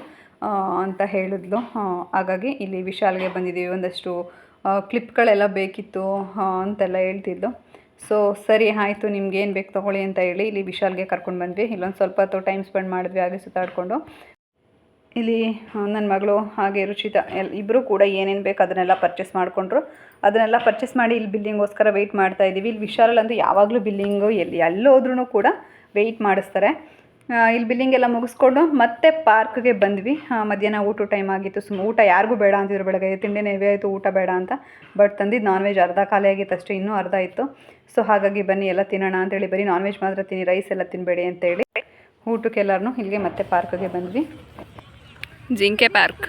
ಅಂತ ಹೇಳಿದ್ಲು. ಹಾಗಾಗಿ ಇಲ್ಲಿ ವಿಶಾಲ್ಗೆ ಬಂದಿದ್ದೀವಿ. ಒಂದಷ್ಟು ಕ್ಲಿಪ್ಗಳೆಲ್ಲ ಬೇಕಿತ್ತು ಅಂತೆಲ್ಲ ಹೇಳ್ತಿದ್ಲು. ಸೊ ಸರಿ, ಆಯಿತು ನಿಮ್ಗೆ ಏನು ಬೇಕು ತೊಗೊಳ್ಳಿ ಅಂತ ಹೇಳಿ ಇಲ್ಲಿ ವಿಶಾಲ್ಗೆ ಕರ್ಕೊಂಡು ಬಂದ್ವಿ. ಇಲ್ಲೊಂದು ಸ್ವಲ್ಪ ಹೊತ್ತು ಟೈಮ್ ಸ್ಪೆಂಡ್ ಮಾಡಿದ್ವಿ, ಹಾಗೆ ಸುತ್ತಾಡಿಕೊಂಡು. ಇಲ್ಲಿ ನನ್ನ ಮಗಳು ಹಾಗೆ ರುಚಿತ, ಎಲ್ ಇಬ್ಬರು ಕೂಡ ಏನೇನು ಬೇಕು ಅದನ್ನೆಲ್ಲ ಪರ್ಚೇಸ್ ಮಾಡಿಕೊಂಡ್ರು. ಅದನ್ನೆಲ್ಲ ಪರ್ಚೇಸ್ ಮಾಡಿ ಇಲ್ಲಿ ಬಿಲ್ಲಿಂಗೋಸ್ಕರ ವೆಯ್ಟ್ ಮಾಡ್ತಾ ಇದ್ದೀವಿ ಇಲ್ಲಿ ವಿಶಾಲಲ್ಲಂತೂ ಯಾವಾಗಲೂ ಬಿಲ್ಲಿಂಗು ಎಲ್ಲಿ ಎಲ್ಲೋದ್ರೂ ಕೂಡ ವೆಯ್ಟ್ ಮಾಡಿಸ್ತಾರೆ. ಇಲ್ಲಿ ಬಿಲ್ಲಿಂಗ್ ಎಲ್ಲ ಮುಗಿಸ್ಕೊಂಡು ಮತ್ತೆ ಪಾರ್ಕ್ಗೆ ಬಂದ್ವಿ. ಮಧ್ಯಾಹ್ನ ಊಟ ಟೈಮ್ ಆಗಿತ್ತು. ಸುಮ್ಮ ಊಟ ಯಾರಿಗೂ ಬೇಡ ಅಂತಿದ್ರು ಬೆಳಗ್ಗೆ. ತಿಂಡಿ ನೆವೆ ಆಯಿತು ಊಟ ಬೇಡ ಅಂತ. ಬಟ್ ತಂದಿದ್ದು ನಾನ್ ವೆಜ್ ಅರ್ಧ ಖಾಲಿ ಆಗಿತ್ತು ಅಷ್ಟೇ ಇನ್ನೂ ಅರ್ಧ ಇತ್ತು. ಸೊ ಹಾಗಾಗಿ ಬನ್ನಿ ಎಲ್ಲ ತಿನ್ನೋಣ ಅಂತೇಳಿ ಬರೀ ನಾನ್ ವೆಜ್ ಮಾತ್ರ ತಿನ್ನಿ ರೈಸ್ ಎಲ್ಲ ತಿನ್ನಬೇಡಿ ಅಂತೇಳಿ ಊಟಕ್ಕೆಲ್ಲರೂ ಇಲ್ಲಿಗೆ ಮತ್ತೆ ಪಾರ್ಕ್ಗೆ ಬಂದ್ವಿ. ಜಿಂಕೆ ಪಾರ್ಕ್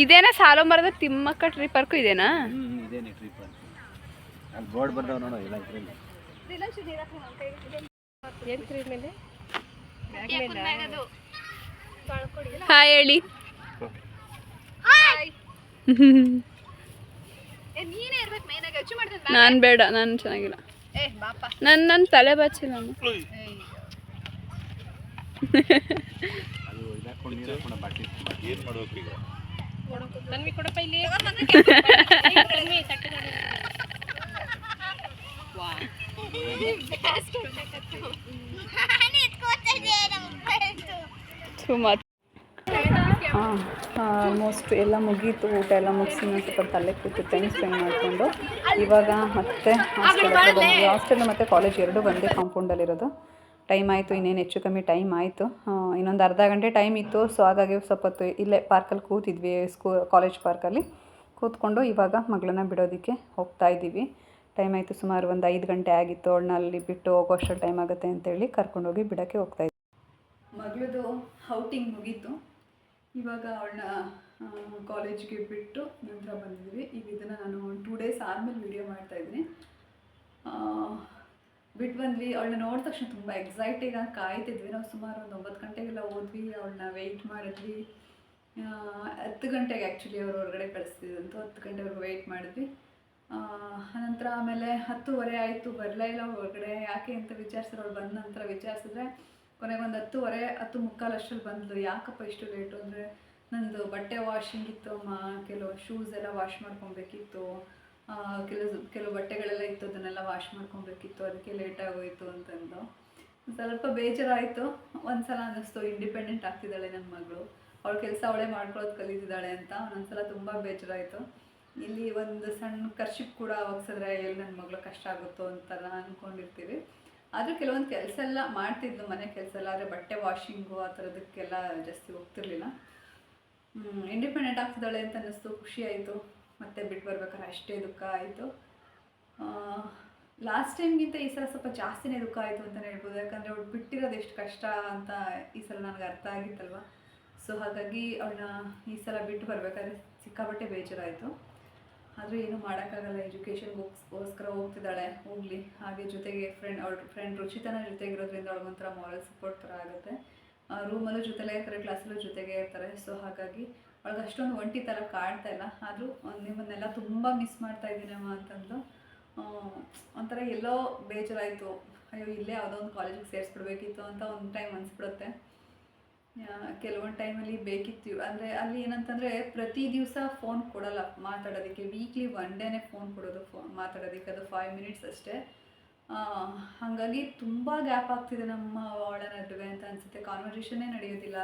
ಇದೇನಾ ಸಾಲು ಮರದ ತಿಮ್ಮಕ್ಕ ಟ್ರೀ ಪಾರ್ಕು ಇದೇನಾ? ಅಲ್ಲಿ ಬೋರ್ಡ್ ಬರ್ತಾವ ನೋಡು ಇಲ್ಲ ಇದ್ರಲ್ಲಿ. ಹಾಯ್ ಹೇಳಿ. ನಾನು ಬೇಡ ನಾನು ಚೆನ್ನಾಗಿಲ್ಲ. ನನ್ನ ನನ್ನ ತಲೆ ಬಾಚಿಲ್ಲ ಏನು ಮಾಡ್ಬೇಕು ಈಗ? ಹಾಂ ಆಲ್ಮೋಸ್ಟ್ ಎಲ್ಲ ಮುಗೀತು ಊಟ ಎಲ್ಲ ಮುಗಿಸಿ ನಾನು ಸ್ವಲ್ಪ ತಲೆ ಕೂತು ಟೈಮ್ ಸ್ಪೆಂಡ್ ಮಾಡಿಕೊಂಡು. ಇವಾಗ ಮತ್ತೆ ಹಾಸ್ಟೆಲ್ ಹಾಸ್ಟೆಲ್ ಮತ್ತು ಕಾಲೇಜ್ ಎರಡೂ ಒಂದೇ ಕಾಂಪೌಂಡಲ್ಲಿರೋದು ಟೈಮ್ ಆಯಿತು ಇನ್ನೇನು ಹೆಚ್ಚು ಕಮ್ಮಿ ಟೈಮ್ ಆಯಿತು. ಇನ್ನೊಂದು ಅರ್ಧ ಗಂಟೆ ಟೈಮ್ ಇತ್ತು ಸೊ ಹಾಗಾಗಿ ಸ್ವಲ್ಪ ಹೊತ್ತು ಇಲ್ಲೇ ಪಾರ್ಕಲ್ಲಿ ಕೂತಿದ್ವಿ ಸ್ಕೂ ಕಾಲೇಜ್ ಪಾರ್ಕಲ್ಲಿ ಕೂತ್ಕೊಂಡು ಇವಾಗ ಮಗಳನ್ನ ಬಿಡೋದಕ್ಕೆ ಹೋಗ್ತಾ ಇದ್ದೀವಿ ಟೈಮ್ ಆಯಿತು ಸುಮಾರು ಒಂದು ಐದು ಗಂಟೆ ಆಗಿತ್ತು, ಅವಳನ್ನ ಅಲ್ಲಿ ಬಿಟ್ಟು ಹೋಗೋಷ್ಟು ಟೈಮ್ ಆಗುತ್ತೆ ಅಂತೇಳಿ ಕರ್ಕೊಂಡೋಗಿ ಬಿಡೋಕ್ಕೆ ಹೋಗ್ತಾ ಇದ್ದೆ. ಮಗಳದು ಔಟಿಂಗ್ ಮುಗೀತು. ಇವಾಗ ಅವಳನ್ನ ಕಾಲೇಜ್ಗೆ ಬಿಟ್ಟು ನಂತರ ಬಂದಿದ್ವಿ. ಈಗ ಇದನ್ನು ನಾನು ಟೂ ಡೇಸ್ ಆದಮೇಲೆ ವೀಡಿಯೋ ಮಾಡ್ತಾಯಿದ್ದೀನಿ ಬಿಟ್ಟು ಬಂದ್ವಿ ಅವಳನ್ನ ನೋಡಿದ ತಕ್ಷಣ ತುಂಬ ಎಕ್ಸೈಟಿಂಗ್ ಕಾಯ್ತಿದ್ವಿ. ನಾವು ಸುಮಾರು ಒಂದು ಒಂಬತ್ತು ಗಂಟೆಗೆಲ್ಲ ಹೋದ್ವಿ. ಅವಳನ್ನ ವೆಯ್ಟ್ ಮಾಡಿದ್ವಿ. ಹತ್ತು ಗಂಟೆಗೆ ಆ್ಯಕ್ಚುಲಿ ಅವ್ರು ಹೊರಗಡೆ ಕಳಿಸ್ತಿದ್ದಂತೂ ಹತ್ತು ಗಂಟೆವರೆಗೂ ವೆಯ್ಟ್ ಮಾಡಿದ್ವಿ. ಆ, ನಂತರ ಆಮೇಲೆ ಹತ್ತುವರೆ ಆಯಿತು ಬರಲೇ ಇಲ್ಲ ಹೊರಗಡೆ ಯಾಕೆ ಅಂತ ವಿಚಾರಿಸಿದ್ರು ಅವ್ಳು ಬಂದ ನಂತರ ವಿಚಾರಿಸಿದ್ರೆ ಕೊನೆಗೊಂದು ಹತ್ತುವರೆ ಹತ್ತು ಮುಕ್ಕಾಲು ಅಷ್ಟರಲ್ಲಿ ಬಂದ್ಲು. ಯಾಕಪ್ಪ ಇಷ್ಟು ಲೇಟು ಅಂದರೆ ನಂದು ಬಟ್ಟೆ ವಾಷಿಂಗ್ ಇತ್ತು ಅಮ್ಮ. ಕೆಲವು ಶೂಸ್ ಎಲ್ಲ ವಾಶ್ ಮಾಡ್ಕೊಬೇಕಿತ್ತು. ಕೆಲವು ಕೆಲವು ಬಟ್ಟೆಗಳೆಲ್ಲ ಇತ್ತು ಅದನ್ನೆಲ್ಲ ವಾಶ್ ಮಾಡ್ಕೊಬೇಕಿತ್ತು. ಅದಕ್ಕೆ ಲೇಟ್ ಆಗೋಯ್ತು ಅಂತಂದು. ಸ್ವಲ್ಪ ಬೇಜಾರಾಯಿತು. ಒಂದ್ಸಲ ಅನ್ನಿಸ್ತು. ಇಂಡಿಪೆಂಡೆಂಟ್ ಆಗ್ತಿದ್ದಾಳೆ ನನ್ನ ಮಗಳು. ಅವಳ ಕೆಲಸ ಅವಳೇ ಮಾಡ್ಕೊಳ್ಳೋದು ಕಲಿತಿದ್ದಾಳೆ ಅಂತ. ಒಂದೊಂದ್ಸಲ ತುಂಬ ಬೇಜಾರಾಯಿತು. ಇಲ್ಲಿ ಒಂದು ಸಣ್ಣ ಕರ್ಶಿಪ್ ಕೂಡ ಒಗ್ಸಿದ್ರೆ ಎಲ್ಲಿ ನನ್ನ ಮಗಳು ಕಷ್ಟ ಆಗುತ್ತೋ ಅಂತೆಲ್ಲ ಅಂದ್ಕೊಂಡಿರ್ತೀವಿ ಆದರೂ ಕೆಲವೊಂದು ಕೆಲಸ ಎಲ್ಲ ಮಾಡ್ತಿದ್ಲು, ಮನೆ ಕೆಲಸ ಎಲ್ಲ, ಆದರೆ ಬಟ್ಟೆ ವಾಷಿಂಗು ಆ ಥರದಕ್ಕೆಲ್ಲ ಜಾಸ್ತಿ ಹೋಗ್ತಿರ್ಲಿಲ್ಲ. ಇಂಡಿಪೆಂಡೆಂಟ್ ಆಗ್ತಿದ್ದಾಳೆ ಅಂತ ಅನ್ನಿಸ್ತು, ಖುಷಿ ಆಯಿತು. ಮತ್ತೆ ಬಿಟ್ಟು ಬರ್ಬೇಕಾದ್ರೆ ಅಷ್ಟೇ ದುಃಖ ಆಯಿತು. ಲಾಸ್ಟ್ ಟೈಮ್ಗಿಂತ ಈ ಸಲ ಸ್ವಲ್ಪ ಜಾಸ್ತಿನೇ ದುಃಖ ಆಯಿತು ಅಂತಲೇ ಹೇಳ್ಬೋದು. ಯಾಕಂದರೆ ಅವಳು ಬಿಟ್ಟಿರೋದು ಎಷ್ಟು ಕಷ್ಟ ಅಂತ ಈ ಸಲ ನನಗೆ ಅರ್ಥ ಆಗಿತ್ತಲ್ವ? ಸೊ ಹಾಗಾಗಿ ಅವಳನ್ನ ಈ ಸಲ ಬಿಟ್ಟು ಬರಬೇಕಾದ್ರೆ ಸಿಕ್ಕಾಪಟ್ಟೆ ಬೇಜಾರಾಯಿತು. ಆದರೂ ಏನೂ ಮಾಡೋಕ್ಕಾಗಲ್ಲ ಎಜುಕೇಷನ್ಗೋಸ್ಕರ ಹೋಗ್ತಿದ್ದಾಳೆ, ಹೋಗಲಿ. ಹಾಗೆ ಜೊತೆಗೆ ಫ್ರೆಂಡ್ ಅವ್ಳ ಫ್ರೆಂಡ್ ರುಚಿತನ ಜೊತೆಗಿರೋದ್ರಿಂದ ಅವ್ಳಿಗೊಂಥರ ಮಾರಲ್ ಸಪೋರ್ಟ್ ಥರ ಆಗುತ್ತೆ. ರೂಮಲ್ಲೂ ಜೊತೆಲೇ ಇರ್ತಾರೆ ಕ್ಲಾಸಲ್ಲೂ ಜೊತೆಗೆ ಇರ್ತಾರೆ. ಸೊ ಹಾಗಾಗಿ ಅವಳಿಗೆ ಅಷ್ಟೊಂದು ಒಂಟಿ ಥರ ಕಾಣ್ತಾ ಇಲ್ಲ. ಆದರೂ ನಿಮ್ಮನ್ನೆಲ್ಲ ತುಂಬ ಮಿಸ್ ಮಾಡ್ತಾ ಇದ್ದೀನಮ್ಮ ಅಂತಂದು ಒಂಥರ ಎಲ್ಲೋ ಬೇಜಾರಾಯಿತು. ಅಯ್ಯೋ, ಇಲ್ಲೇ ಯಾವುದೋ ಒಂದು ಕಾಲೇಜಿಗೆ ಸೇರಿಸ್ಬಿಡ್ಬೇಕಿತ್ತು ಅಂತ ಒಂದು ಟೈಮ್ ಅನಿಸ್ಬಿಡುತ್ತೆ. ಕೆಲವೊಂದು ಟೈಮಲ್ಲಿ ಬೇಕಿತ್ತು. ಅಂದರೆ ಅಲ್ಲಿ ಏನಂತಂದರೆ ಪ್ರತಿ ದಿವಸ ಫೋನ್ ಕೊಡಲ್ಲ, ಮಾತಾಡೋದಕ್ಕೆ. ವೀಕ್ಲಿ ಒನ್ ಡೇನೇ ಫೋನ್ ಕೊಡೋದು ಫೋನ್ ಮಾತಾಡೋದಕ್ಕೆ. ಅದು ಫೈವ್ ಮಿನಿಟ್ಸ್ ಅಷ್ಟೇ. ಹಾಗಾಗಿ ತುಂಬ ಗ್ಯಾಪ್ ಆಗ್ತಿದೆ ನಮ್ಮ ಅವಳ ನಡುವೆ ಅಂತ ಅನಿಸುತ್ತೆ. ಕಾನ್ವರ್ಸೇಷನ್ನೇ ನಡೆಯೋದಿಲ್ಲ.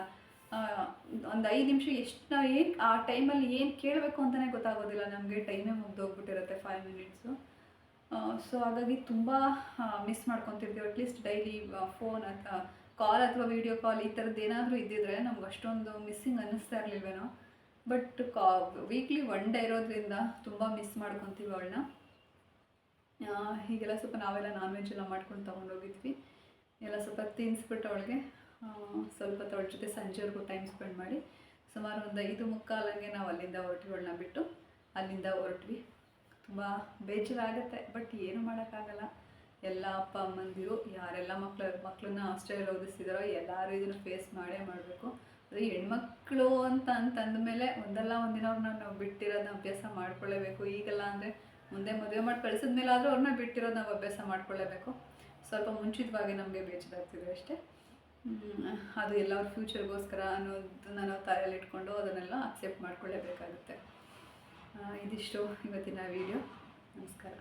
ಒಂದು ಐದು ನಿಮಿಷ ಎಷ್ಟು ನಾವು ಏನು, ಆ ಟೈಮಲ್ಲಿ ಏನು ಕೇಳಬೇಕು ಅಂತಲೇ ಗೊತ್ತಾಗೋದಿಲ್ಲ. ನಮಗೆ ಟೈಮೇ ಮುಗ್ದೋಗ್ಬಿಟ್ಟಿರುತ್ತೆ ಫೈವ್ ಮಿನಿಟ್ಸು ಸೊ ಹಾಗಾಗಿ ತುಂಬ ಮಿಸ್ ಮಾಡ್ಕೊತಿರ್ತೀವಿ. ಅಟ್ಲೀಸ್ಟ್ ಡೈಲಿ ಫೋನ್ ಅಥವಾ ಕಾಲ್ ಅಥವಾ ವೀಡಿಯೋ ಕಾಲ್ ಈ ಥರದ್ದು ಏನಾದರೂ ಇದ್ದಿದ್ರೆ ನಮ್ಗೆ ಅಷ್ಟೊಂದು ಮಿಸ್ಸಿಂಗ್ ಅನ್ನಿಸ್ತಾ ಇರಲಿಲ್ವೇನೋ? ಬಟ್ ಕಾ ವೀಕ್ಲಿ ಒನ್ ಡೇ ಇರೋದ್ರಿಂದ ತುಂಬ ಮಿಸ್ ಮಾಡ್ಕೊತೀವಿ ಅವಳನ್ನ. ಹೀಗೆಲ್ಲ ಸ್ವಲ್ಪ ನಾವೆಲ್ಲ ನಾನ್ ವೆಜ್ ಎಲ್ಲ ಮಾಡ್ಕೊಂಡು ತೊಗೊಂಡೋಗಿದ್ವಿ ಎಲ್ಲ ಸ್ವಲ್ಪ ತಿನ್ನಿಸ್ಬಿಟ್ಟು ಅವಳಿಗೆ. ಸ್ವಲ್ಪ ಅವಳ ಜೊತೆ ಸಂಜೆವರೆಗೂ ಟೈಮ್ ಸ್ಪೆಂಡ್ ಮಾಡಿ ಸುಮಾರು ಒಂದು ಐದು ಮುಕ್ಕಾಲಂಗೆ ನಾವು ಅಲ್ಲಿಂದ ಹೊರಟಿವಿ ಅವಳನ್ನ ಬಿಟ್ಟು. ಅಲ್ಲಿಂದ ಹೊರಟ್ವಿ. ತುಂಬ ಬೇಜಾರಾಗುತ್ತೆ ಬಟ್ ಏನು ಮಾಡೋಕ್ಕಾಗಲ್ಲ. ಎಲ್ಲ ಅಪ್ಪ, ಅಮ್ಮಂದಿರು, ಯಾರೆಲ್ಲ ಮಕ್ಕಳು ಮಕ್ಕಳನ್ನ ಹಾಸ್ಟೆಲಲ್ಲಿ ಓದಿಸ್ತಿದಾರೋ ಎಲ್ಲರೂ ಇದನ್ನು ಫೇಸ್ ಮಾಡೇ ಮಾಡಬೇಕು. ಅದೇ ಹೆಣ್ಮಕ್ಳು ಅಂತ ಅಂತಂದ ಮೇಲೆ ಒಂದಲ್ಲ ಒಂದಿನ ಅವ್ರನ್ನ ನಾವು ಬಿಟ್ಟಿರೋದನ್ನ ಅಭ್ಯಾಸ ಮಾಡ್ಕೊಳ್ಳೇಬೇಕು. ಈಗೆಲ್ಲ ಅಂದರೆ ಮುಂದೆ ಮದುವೆ ಮಾಡಿ ಕಳಿಸಿದ ಮೇಲೆ ಆದರೂ ಅವ್ರನ್ನ ಬಿಟ್ಟಿರೋದು ನಾವು ಅಭ್ಯಾಸ ಮಾಡ್ಕೊಳ್ಳೇಬೇಕು. ಸ್ವಲ್ಪ ಮುಂಚಿತವಾಗಿ ನಮಗೆ ಬೇಜಾರಾಗ್ತಿದೆ ಅಷ್ಟೇ. ಅದು ಎಲ್ಲರ ಫ್ಯೂಚರ್ಗೋಸ್ಕರ ಅನ್ನೋದನ್ನ ನಾವು ತಲೆಯಲ್ಲಿ ಇಟ್ಕೊಂಡು ಅದನ್ನೆಲ್ಲ ಅಕ್ಸೆಪ್ಟ್ ಮಾಡ್ಕೊಳ್ಳೇಬೇಕಾಗುತ್ತೆ. ಇದಿಷ್ಟು ಇವತ್ತಿನ ವಿಡಿಯೋ ನಮಸ್ಕಾರ.